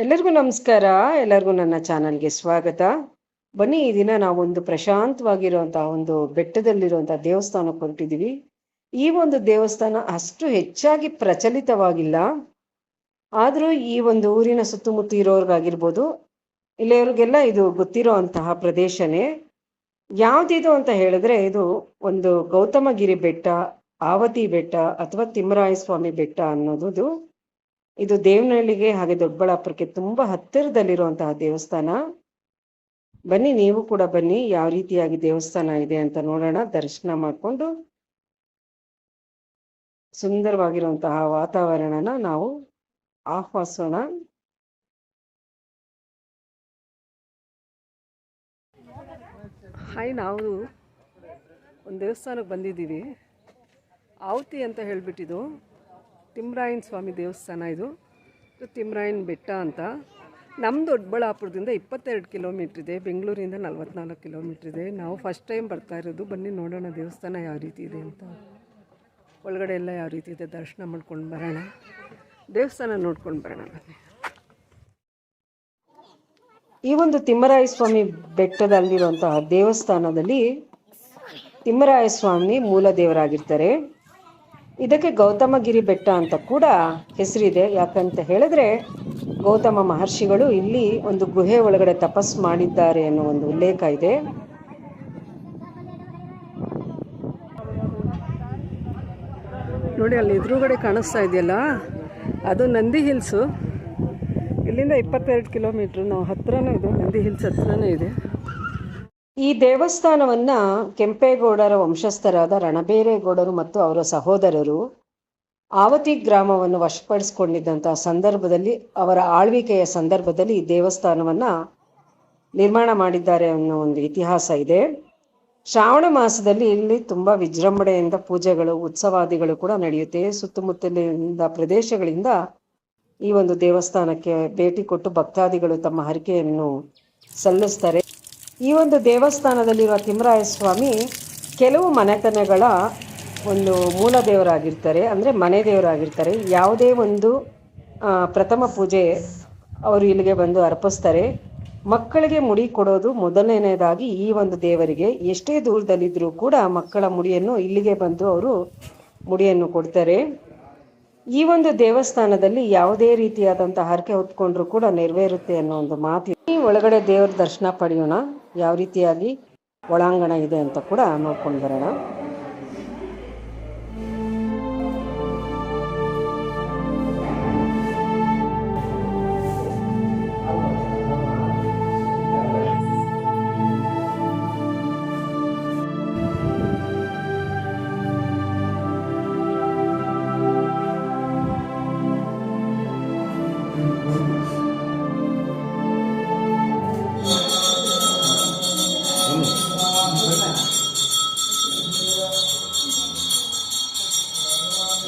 ಎಲ್ಲರಿಗೂ ನಮಸ್ಕಾರ. ಎಲ್ಲರಿಗೂ ನನ್ನ ಚಾನಲ್ಗೆ ಸ್ವಾಗತ. ಬನ್ನಿ, ಈ ದಿನ ನಾವೊಂದು ಪ್ರಶಾಂತವಾಗಿರುವಂತಹ ಒಂದು ಬೆಟ್ಟದಲ್ಲಿರುವಂತಹ ದೇವಸ್ಥಾನಕ್ಕೆ ಹೊರಟಿದ್ದೀವಿ. ಈ ಒಂದು ದೇವಸ್ಥಾನ ಅಷ್ಟು ಹೆಚ್ಚಾಗಿ ಪ್ರಚಲಿತವಾಗಿಲ್ಲ. ಆದರೂ ಈ ಒಂದು ಊರಿನ ಸುತ್ತಮುತ್ತ ಇರೋರ್ಗಾಗಿರ್ಬೋದು, ಇಲ್ಲಿಯವ್ರಿಗೆಲ್ಲ ಇದು ಗೊತ್ತಿರೋ ಅಂತಹ ಪ್ರದೇಶನೇ. ಯಾವುದಿದು ಅಂತ ಹೇಳಿದ್ರೆ, ಇದು ಒಂದು ಗೌತಮಗಿರಿ ಬೆಟ್ಟ, ಆವತಿ ಬೆಟ್ಟ ಅಥವಾ ತಿಮ್ಮರಾಯ ಸ್ವಾಮಿ ಬೆಟ್ಟ ಅನ್ನೋದು. ಇದು ದೇವನಹಳ್ಳಿಗೆ ಹಾಗೆ ದೊಡ್ಡಬಳ್ಳಾಪುರಕ್ಕೆ ತುಂಬಾ ಹತ್ತಿರದಲ್ಲಿರುವಂತಹ ದೇವಸ್ಥಾನ. ಬನ್ನಿ, ನೀವು ಕೂಡ ಬನ್ನಿ, ಯಾವ ರೀತಿಯಾಗಿ ದೇವಸ್ಥಾನ ಇದೆ ಅಂತ ನೋಡೋಣ, ದರ್ಶನ ಮಾಡಿಕೊಂಡು ಸುಂದರವಾಗಿರುವಂತಹ ವಾತಾವರಣನ ನಾವು ಆಹ್ವಾಸೋಣ. ಹಾಯ್, ನಾವು ಒಂದು ದೇವಸ್ಥಾನಕ್ಕೆ ಬಂದಿದ್ದೀವಿ. ಆವತಿ ಅಂತ ಹೇಳಿಬಿಟ್ಟಿದ್ದು. ತಿಮ್ರಾಯನ್ ಸ್ವಾಮಿ ದೇವಸ್ಥಾನ ಇದು. ಇದು ತಿಮ್ರಾಯನ್ ಬೆಟ್ಟ ಅಂತ. ನಮ್ಮ ದೊಡ್ಡಬಳ್ಳಾಪುರದಿಂದ ಇಪ್ಪತ್ತೆರಡು ಕಿಲೋಮೀಟ್ರ್ ಇದೆ. ಬೆಂಗಳೂರಿಂದ ನಲ್ವತ್ನಾಲ್ಕು ಕಿಲೋಮೀಟ್ರ್ ಇದೆ. ನಾವು ಫಸ್ಟ್ ಟೈಮ್ ಬರ್ತಾ ಇರೋದು. ಬನ್ನಿ ನೋಡೋಣ ದೇವಸ್ಥಾನ ಯಾವ ರೀತಿ ಇದೆ ಅಂತ. ಒಳಗಡೆ ಎಲ್ಲ ಯಾವ ರೀತಿ ಇದೆ? ದರ್ಶನ ಮಾಡ್ಕೊಂಡು ಬರೋಣ. ದೇವಸ್ಥಾನ ನೋಡ್ಕೊಂಡು ಬರೋಣ ಬನ್ನಿ. ಈ ಒಂದು ತಿಮ್ಮರಾಯ ಸ್ವಾಮಿ ಬೆಟ್ಟದಲ್ಲಿರುವಂತಹ ದೇವಸ್ಥಾನದಲ್ಲಿ ತಿಮ್ಮರಾಯ ಸ್ವಾಮಿ ಮೂಲ ದೇವರಾಗಿರ್ತಾರೆ. ಇದಕ್ಕೆ ಗೌತಮಗಿರಿ ಬೆಟ್ಟ ಅಂತ ಕೂಡ ಹೆಸರಿದೆ. ಯಾಕಂತ ಹೇಳಿದ್ರೆ ಗೌತಮ ಮಹರ್ಷಿಗಳು ಇಲ್ಲಿ ಒಂದು ಗುಹೆ ಒಳಗಡೆ ತಪಸ್ ಮಾಡಿದ್ದಾರೆ ಅನ್ನೋ ಒಂದು ಉಲ್ಲೇಖ ಇದೆ. ನೋಡಿ, ಅಲ್ಲಿ ಎದುರುಗಡೆ ಕಾಣಿಸ್ತಾ ಇದೆಯಲ್ಲ? ಅದು ನಂದಿ ಹಿಲ್ಸು. ಇಲ್ಲಿಂದ ಇಪ್ಪತ್ತೆರಡು ಕಿಲೋಮೀಟ್ರ್. ನಾವು ಹತ್ರನೇ ಇದೆ ನಂದಿ ಹಿಲ್ಸ್ ಹತ್ರನೇ ಇದೆ. ಈ ದೇವಸ್ಥಾನವನ್ನ ಕೆಂಪೇಗೌಡರ ವಂಶಸ್ಥರಾದ ರಣಬೇರೇಗೌಡರು ಮತ್ತು ಅವರ ಸಹೋದರರು ಆವತಿ ಗ್ರಾಮವನ್ನು ವಶಪಡಿಸಿಕೊಂಡಿದ್ದಂತಹ ಸಂದರ್ಭದಲ್ಲಿ, ಅವರ ಆಳ್ವಿಕೆಯ ಸಂದರ್ಭದಲ್ಲಿ ಈ ದೇವಸ್ಥಾನವನ್ನ ನಿರ್ಮಾಣ ಮಾಡಿದ್ದಾರೆ ಅನ್ನೋ ಒಂದು ಇತಿಹಾಸ ಇದೆ. ಶ್ರಾವಣ ಮಾಸದಲ್ಲಿ ಇಲ್ಲಿ ತುಂಬಾ ವಿಜೃಂಭಣೆಯಿಂದ ಪೂಜೆಗಳು, ಉತ್ಸವಾದಿಗಳು ಕೂಡ ನಡೆಯುತ್ತೆ. ಸುತ್ತಮುತ್ತಲಿನಿಂದ ಪ್ರದೇಶಗಳಿಂದ ಈ ಒಂದು ದೇವಸ್ಥಾನಕ್ಕೆ ಭೇಟಿ ಕೊಟ್ಟು ಭಕ್ತಾದಿಗಳು ತಮ್ಮ ಹರಿಕೆಯನ್ನು ಸಲ್ಲಿಸ್ತಾರೆ. ಈ ಒಂದು ದೇವಸ್ಥಾನದಲ್ಲಿರುವ ತಿಮ್ಮರಾಯ ಸ್ವಾಮಿ ಕೆಲವು ಮನೆತನಗಳ ಒಂದು ಮೂಲ ದೇವರಾಗಿರ್ತಾರೆ, ಅಂದರೆ ಮನೆ ದೇವರಾಗಿರ್ತಾರೆ. ಯಾವುದೇ ಒಂದು ಪ್ರಥಮ ಪೂಜೆ ಅವರು ಇಲ್ಲಿಗೆ ಬಂದು ಅರ್ಪಿಸ್ತಾರೆ. ಮಕ್ಕಳಿಗೆ ಮುಡಿ ಕೊಡೋದು ಮೊದಲನೇದಾಗಿ ಈ ಒಂದು ದೇವರಿಗೆ. ಎಷ್ಟೇ ದೂರದಲ್ಲಿದ್ದರೂ ಕೂಡ ಮಕ್ಕಳ ಮುಡಿಯನ್ನು ಇಲ್ಲಿಗೆ ಬಂದು ಅವರು ಮುಡಿಯನ್ನು ಕೊಡ್ತಾರೆ. ಈ ಒಂದು ದೇವಸ್ಥಾನದಲ್ಲಿ ಯಾವುದೇ ರೀತಿಯಾದಂತಹ ಹರಕೆ ಹೊತ್ಕೊಂಡ್ರು ಕೂಡ ನೆರವೇರುತ್ತೆ ಅನ್ನೋ ಒಂದು ಮಾತು ಒಳಗಡೆ ದೇವರ ದರ್ಶನ ಪಡೆಯೋಣ. ಯಾವ ರೀತಿಯಾಗಿ ಒಳಾಂಗಣ ಇದೆ ಅಂತ ಕೂಡ ನೋಡ್ಕೊಂಡು ಬರೋಣ.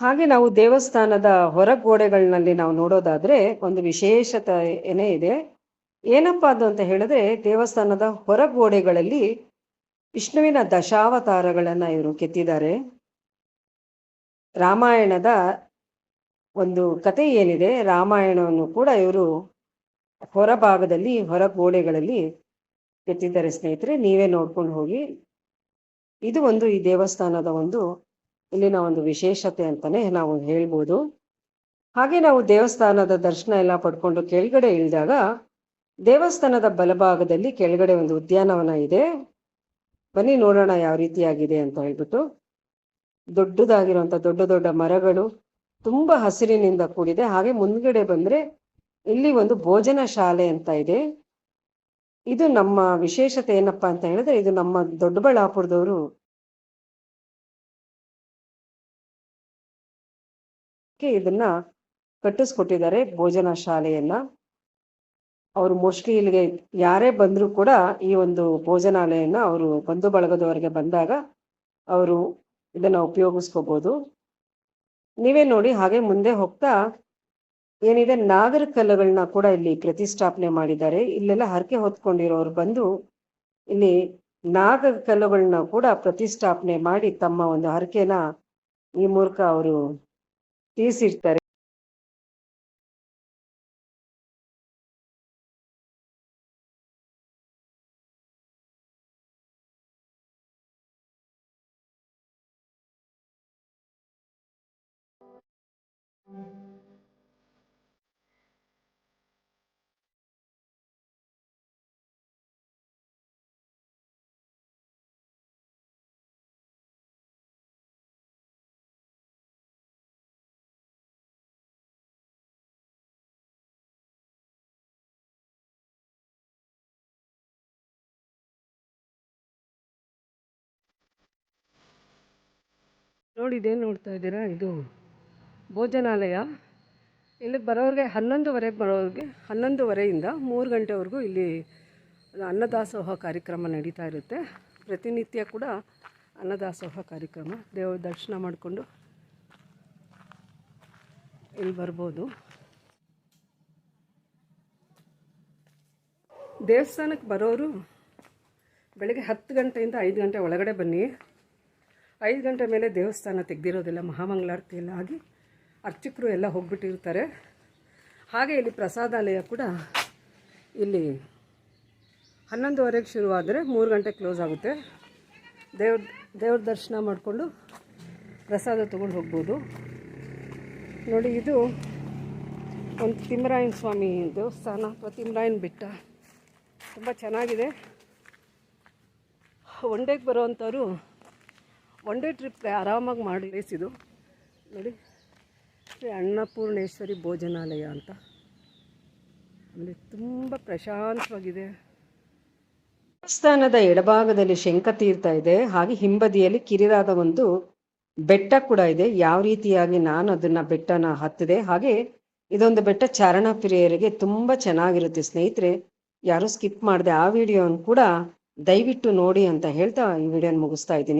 ಹಾಗೆ ನಾವು ದೇವಸ್ಥಾನದ ಹೊರಗೋಡೆಗಳಲ್ಲಿ ನಾವು ನೋಡೋದಾದ್ರೆ ಒಂದು ವಿಶೇಷತೆ ಏನೇ ಇದೆ. ಏನಪ್ಪಾ ಅದು ಅಂತ ಹೇಳಿದ್ರೆ ದೇವಸ್ಥಾನದ ಹೊರಗೋಡೆಗಳಲ್ಲಿ ವಿಷ್ಣುವಿನ ದಶಾವತಾರಗಳನ್ನ ಇವರು ಕೆತ್ತಿದ್ದಾರೆ. ರಾಮಾಯಣದ ಒಂದು ಕತೆ ಏನಿದೆ ರಾಮಾಯಣವನ್ನು ಕೂಡ ಇವರು ಹೊರಭಾಗದಲ್ಲಿ ಹೊರಗೋಡೆಗಳಲ್ಲಿ ಕೆತ್ತಿದ್ದಾರೆ ಸ್ನೇಹಿತರೆ, ನೀವೇ ನೋಡ್ಕೊಂಡು ಹೋಗಿ. ಇದು ಒಂದು ಈ ದೇವಸ್ಥಾನದ ಒಂದು ಇಲ್ಲಿನ ಒಂದು ವಿಶೇಷತೆ ಅಂತಾನೆ ನಾವು ಹೇಳ್ಬೋದು. ಹಾಗೆ ನಾವು ದೇವಸ್ಥಾನದ ದರ್ಶನ ಎಲ್ಲ ಪಡ್ಕೊಂಡು ಕೆಳಗಡೆ ಇಳಿದಾಗ ದೇವಸ್ಥಾನದ ಬಲಭಾಗದಲ್ಲಿ ಕೆಳಗಡೆ ಒಂದು ಉದ್ಯಾನವನ ಇದೆ. ಬನ್ನಿ ನೋಡೋಣ ಯಾವ ರೀತಿಯಾಗಿದೆ ಅಂತ ಹೇಳ್ಬಿಟ್ಟು. ದೊಡ್ಡದಾಗಿರುವಂತ ದೊಡ್ಡ ದೊಡ್ಡ ಮರಗಳು ತುಂಬಾ ಹಸಿರಿನಿಂದ ಕೂಡಿದೆ. ಹಾಗೆ ಮುಂದ್ಗಡೆ ಬಂದ್ರೆ ಇಲ್ಲಿ ಒಂದು ಭೋಜನ ಶಾಲೆ ಅಂತ ಇದೆ. ಇದು ನಮ್ಮ ವಿಶೇಷತೆ ಏನಪ್ಪಾ ಅಂತ ಹೇಳಿದ್ರೆ ಇದು ನಮ್ಮ ದೊಡ್ಡಬಳ್ಳಾಪುರದವರು ಇದನ್ನ ಕಟ್ಟಿಸ್ಕೊಟ್ಟಿದ್ದಾರೆ ಭೋಜನ ಶಾಲೆಯನ್ನ. ಅವರು ಮೋಸ್ಟ್ಲಿ ಇಲ್ಲಿಗೆ ಯಾರೇ ಬಂದರೂ ಕೂಡ ಈ ಒಂದು ಭೋಜನಾಲಯನ ಅವರು ಬಂಧು ಬಳಗದವರೆಗೆ ಬಂದಾಗ ಅವರು ಇದನ್ನ ಉಪಯೋಗಿಸ್ಕೋಬಹುದು ನೀವೇ ನೋಡಿ ಹಾಗೆ ಮುಂದೆ ಹೋಗ್ತಾ ಏನಿದೆ, ನಾಗರ ಕಲ್ಲುಗಳನ್ನ ಕೂಡ ಇಲ್ಲಿ ಪ್ರತಿಷ್ಠಾಪನೆ ಮಾಡಿದ್ದಾರೆ. ಇಲ್ಲೆಲ್ಲ ಹರಕೆ ಹೊತ್ಕೊಂಡಿರೋರು ಬಂದು ಇಲ್ಲಿ ನಾಗರ ಕಲ್ಲುಗಳನ್ನ ಕೂಡ ಪ್ರತಿಷ್ಠಾಪನೆ ಮಾಡಿ ತಮ್ಮ ಒಂದು ಹರಕೆನ ಈ ಮೂಲಕ ಅವರು ತೀರಿಸಿರ್ತಾರೆ. ನೋಡಿ ಇದೇನು ನೋಡ್ತಾ ಇದ್ದೀರಾ? ಇದು ಭೋಜನಾಲಯ. ಇಲ್ಲಿ ಬರೋರಿಗೆ ಹನ್ನೊಂದುವರೆಗೆ ಬರೋರಿಗೆ ಹನ್ನೊಂದುವರೆಯಿಂದ ಮೂರು ಗಂಟೆವರೆಗೂ ಇಲ್ಲಿ ಅನ್ನದಾಸೋಹ ಕಾರ್ಯಕ್ರಮ ನಡೀತಾ ಇರುತ್ತೆ. ಪ್ರತಿನಿತ್ಯ ಕೂಡ ಅನ್ನದಾಸೋಹ ಕಾರ್ಯಕ್ರಮ. ದೇವರ ದರ್ಶನ ಮಾಡಿಕೊಂಡು ಇಲ್ಲಿ ಬರ್ಬೋದು. ದೇವಸ್ಥಾನಕ್ಕೆ ಬರೋರು ಬೆಳಗ್ಗೆ ಹತ್ತು ಗಂಟೆಯಿಂದ ಐದು ಗಂಟೆ ಒಳಗಡೆ ಬನ್ನಿ. ಐದು ಗಂಟೆ ಮೇಲೆ ದೇವಸ್ಥಾನ ತೆಗೆದಿರೋದಿಲ್ಲ ಮಹಾಮಂಗಳಾರತಿ ಎಲ್ಲ ಆಗಿ ಅರ್ಚಕರು ಎಲ್ಲ ಹೋಗ್ಬಿಟ್ಟಿರ್ತಾರೆ. ಹಾಗೆ ಇಲ್ಲಿ ಪ್ರಸಾದಾಲಯ ಕೂಡ ಇಲ್ಲಿ ಹನ್ನೊಂದುವರೆಗೆ ಶುರುವಾದರೆ ಮೂರು ಗಂಟೆ ಕ್ಲೋಸ್ ಆಗುತ್ತೆ. ದೇವ್ರ ದೇವ್ರ ದರ್ಶನ ಮಾಡಿಕೊಂಡು ಪ್ರಸಾದ ತೊಗೊಂಡು ಹೋಗ್ಬೋದು. ನೋಡಿ, ಇದು ಒಂದು ತಿಮ್ಮರಾಯನ ಸ್ವಾಮಿ ದೇವಸ್ಥಾನ, ಅಥವಾ ತಿಮ್ಮರಾಯನ ಬೆಟ್ಟ. ತುಂಬ ಚೆನ್ನಾಗಿದೆ. ಒನ್ ಡೇಗೆ ಬರೋವಂಥವ್ರು ಒನ್ ಡೇ ಟ್ರಿಪ್ ಆರಾಮಾಗಿ ಮಾಡಿ ಪ್ಲೇಸ್ ಇದು ನೋಡಿ, ಶ್ರೀ ಅನ್ನಪೂರ್ಣೇಶ್ವರಿ ಭೋಜನಾಲಯ ಅಂತ. ಆಮೇಲೆ ತುಂಬ ಪ್ರಶಾಂತವಾಗಿದೆ. ದೇವಸ್ಥಾನದ ಎಡಭಾಗದಲ್ಲಿ ಶಂಖತೀರ್ಥ ಇದೆ. ಹಾಗೆ ಹಿಂಬದಿಯಲ್ಲಿ ಕಿರಿದಾದ ಒಂದು ಬೆಟ್ಟ ಕೂಡ ಇದೆ. ಯಾವ ರೀತಿಯಾಗಿ ನಾನು ಅದನ್ನ ಬೆಟ್ಟನ ಹತ್ತಿದೆ. ಹಾಗೆ ಇದೊಂದು ಬೆಟ್ಟ ಚಾರಣ ಪ್ರಿಯರಿಗೆ ತುಂಬಾ ಚೆನ್ನಾಗಿರುತ್ತೆ. ಸ್ನೇಹಿತರೆ, ಯಾರು ಸ್ಕಿಪ್ ಮಾಡಿದೆ ಆ ವಿಡಿಯೋನ ಕೂಡ ದಯವಿಟ್ಟು ನೋಡಿ ಅಂತ ಹೇಳ್ತಾ ಈ ವಿಡಿಯೋನ ಮುಗಿಸ್ತಾ ಇದ್ದೀನಿ.